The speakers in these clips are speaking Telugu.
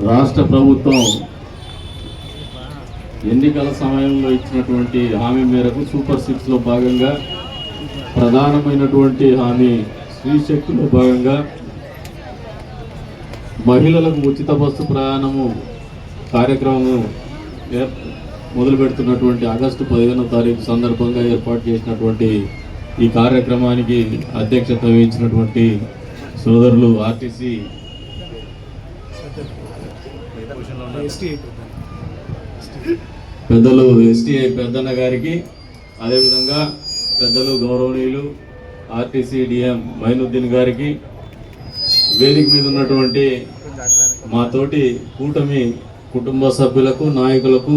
రాష్ట్ర ప్రభుత్వం ఎన్నికల సమయంలో ఇచ్చినటువంటి హామీ మేరకు సూపర్ సిక్స్లో భాగంగా ప్రధానమైనటువంటి హామీ స్త్రీశక్తిలో భాగంగా మహిళలకు ఉచిత బస్సు ప్రయాణము కార్యక్రమం మొదలు పెడుతున్నటువంటి ఆగస్టు పదిహేనో తారీఖు సందర్భంగా ఏర్పాటు చేసినటువంటి ఈ కార్యక్రమానికి అధ్యక్షత వహించినటువంటి సోదరులు ఆర్టీసీ పెద్దలు ఎస్టీఐ పెద్దన్న గారికి అదేవిధంగా పెద్దలు గౌరవనీయులు ఆర్టీసీ డిఎం మైనుద్దీన్ గారికి వేదిక మీద ఉన్నటువంటి మా తోటి కూటమి కుటుంబ సభ్యులకు నాయకులకు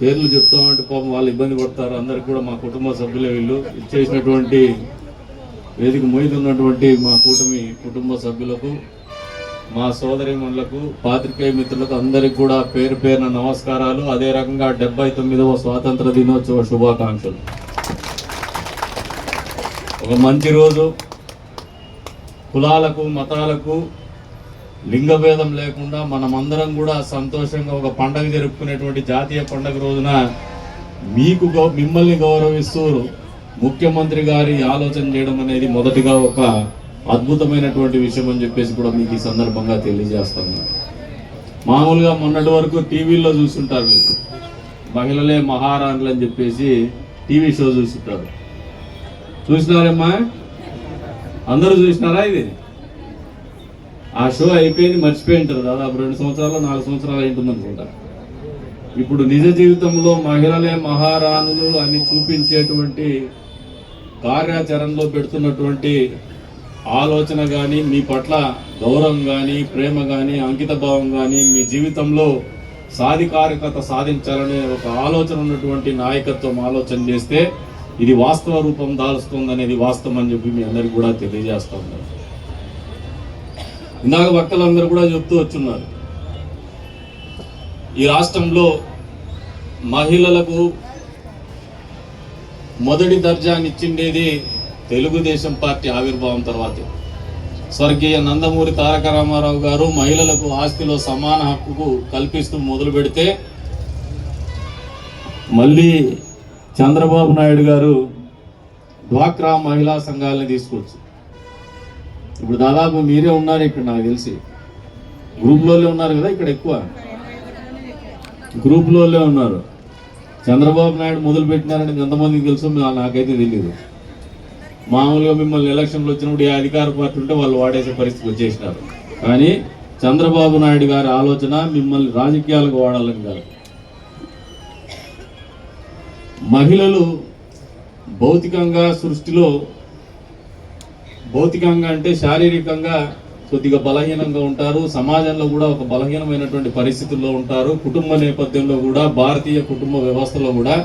పేర్లు చెప్తామంటే పాపం వాళ్ళు ఇబ్బంది పడతారు. అందరికి కూడా మా కుటుంబ సభ్యులే వీళ్ళు. ఇచ్చేసినటువంటి వేదిక మొయ్యి ఉన్నటువంటి మా కూటమి కుటుంబ సభ్యులకు మా సోదరిమణులకు పాత్రికేయ మిత్రులకు అందరికి కూడా పేరు పేరున నమస్కారాలు. అదే రకంగా డెబ్బై తొమ్మిదవ స్వాతంత్ర దినోత్సవ శుభాకాంక్షలు. ఒక మంచి రోజు. కులాలకు మతాలకు లింగ భేదం లేకుండా మనమందరం కూడా సంతోషంగా ఒక పండగ జరుపుకునేటువంటి జాతీయ పండగ రోజున మీకు గౌ- మిమ్మల్ని గౌరవిస్తూ ముఖ్యమంత్రి గారి ఆలోచన చేయడం అనేది మొదటిగా ఒక అద్భుతమైనటువంటి విషయం అని చెప్పేసి కూడా మీకు ఈ సందర్భంగా తెలియజేస్తాను. మామూలుగా మొన్నటి వరకు టీవీల్లో చూస్తుంటారు మీరు. మహిళలే మహారాణులు అని చెప్పేసి టీవీ షో చూస్తుంటారు. చూసినారమ్మా? అందరూ చూసినారా ఇది? ఆ షో అయిపోయింది మర్చిపోయి ఉంటారు. దాదాపు రెండు సంవత్సరాలు నాలుగు సంవత్సరాలు అయింటుంది అనుకుంటా. ఇప్పుడు నిజ జీవితంలో మహిళలే మహారాణులు అని చూపించేటువంటి కార్యాచరణలో పెడుతున్నటువంటి ఆలోచన కానీ మీ పట్ల గౌరవం కానీ ప్రేమ కానీ అంకితభావం కానీ మీ జీవితంలో సాధికారికత సాధించాలనే ఒక ఆలోచన ఉన్నటువంటి నాయకత్వం ఆలోచన చేస్తే ఇది వాస్తవ రూపం దాల్స్తుంది అనేది వాస్తవం అని చెప్పి మీ అందరికి కూడా తెలియజేస్తా ఉన్నారు ఇందాక భక్తులందరూ కూడా చెప్తూ వచ్చున్నారు. ఈ రాష్ట్రంలో మహిళలకు మొదటి దర్జానిచ్చిండేది తెలుగుదేశం పార్టీ ఆవిర్భావం తర్వాతే స్వర్గీయ నందమూరి తారక రామారావు గారు మహిళలకు ఆస్తిలో సమాన హక్కుకు కల్పిస్తూ మొదలు పెడితే మళ్ళీ చంద్రబాబు నాయుడు గారు డ్వాక్రా మహిళా సంఘాలని తీసుకోవచ్చు ఇప్పుడు దాదాపు మీరే ఉన్నారు ఇక్కడ నాకు తెలిసి. గ్రూప్లోనే ఉన్నారు కదా ఇక్కడ ఎక్కువ. గ్రూప్లోనే ఉన్నారు. చంద్రబాబు నాయుడు మొదలు పెట్టినారని ఎంతమందికి తెలుసు నాకైతే తెలియదు మామూలుగా మిమ్మల్ని ఎలక్షన్లు వచ్చినప్పుడు ఏ అధికార పార్టీ ఉంటే వాళ్ళు వాడేసే పరిస్థితి వచ్చేసినారు. కానీ చంద్రబాబు నాయుడు గారి ఆలోచన మిమ్మల్ని రాజకీయాలకు వాడాలని కాదు. మహిళలు భౌతికంగా సృష్టిలో భౌతికంగా అంటే శారీరకంగా కొద్దిగా బలహీనంగా ఉంటారు సమాజంలో కూడా ఒక బలహీనమైనటువంటి పరిస్థితుల్లో ఉంటారు కుటుంబ నేపథ్యంలో కూడా భారతీయ కుటుంబ వ్యవస్థలో కూడా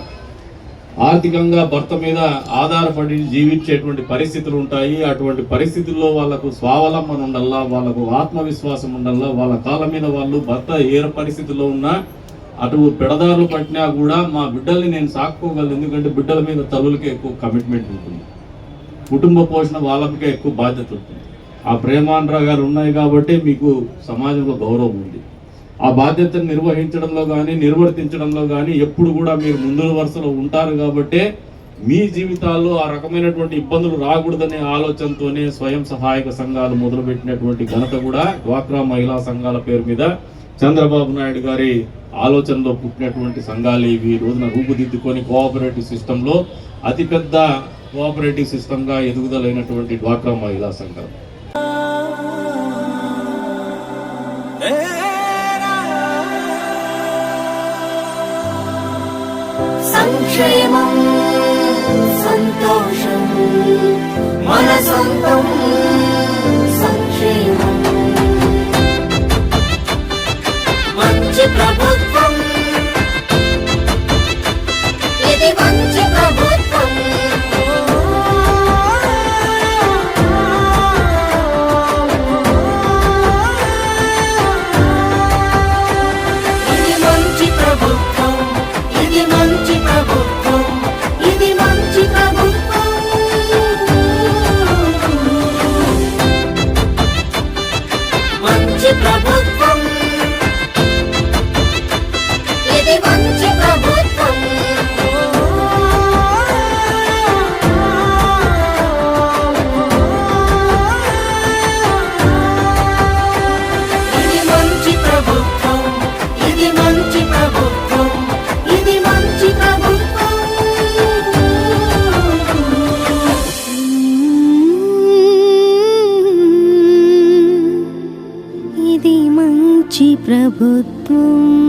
ఆర్థికంగా భర్త మీద ఆధారపడి జీవించేటువంటి పరిస్థితులు ఉంటాయి. అటువంటి పరిస్థితుల్లో వాళ్ళకు స్వావలంబన ఉండాలా? వాళ్ళకు ఆత్మవిశ్వాసం ఉండాలా? వాళ్ళ కాళ్ళ మీద వాళ్ళు భర్త ఏ పరిస్థితుల్లో ఉన్నా అటు పెడదారులు పట్టినా కూడా మా బిడ్డల్ని నేను సాక్కోగలను. ఎందుకంటే బిడ్డల మీద తల్లులకి ఎక్కువ కమిట్మెంట్ ఉంటుంది. కుటుంబ పోషణ వాళ్ళకే ఎక్కువ బాధ్యత ఉంటుంది. ఆ ప్రేమానురాగాలు ఉన్నాయి కాబట్టి మీకు సమాజంలో గౌరవం ఉంది. ఆ బాధ్యతను నిర్వహించడంలో కానీ నిర్వర్తించడంలో కానీ ఎప్పుడు కూడా మీరు ముందు వరుసలో ఉంటారు కాబట్టే మీ జీవితాల్లో ఆ రకమైనటువంటి ఇబ్బందులు రాకూడదనే ఆలోచనతోనే స్వయం సహాయక సంఘాలు మొదలుపెట్టినటువంటి ఘనత కూడా డ్వాక్రా మహిళా సంఘాల పేరు మీద చంద్రబాబు నాయుడు గారి ఆలోచనలో పుట్టినటువంటి సంఘాలు ఇవి. రోజున రూపుదిద్దుకొని కోఆపరేటివ్ సిస్టంలో అతిపెద్ద కోఆపరేటివ్ సిస్టంగా ఎదుగుదలైనటువంటి డ్వాక్రా మహిళా సంఘాలు 三只梦。ప్రభుత్వం.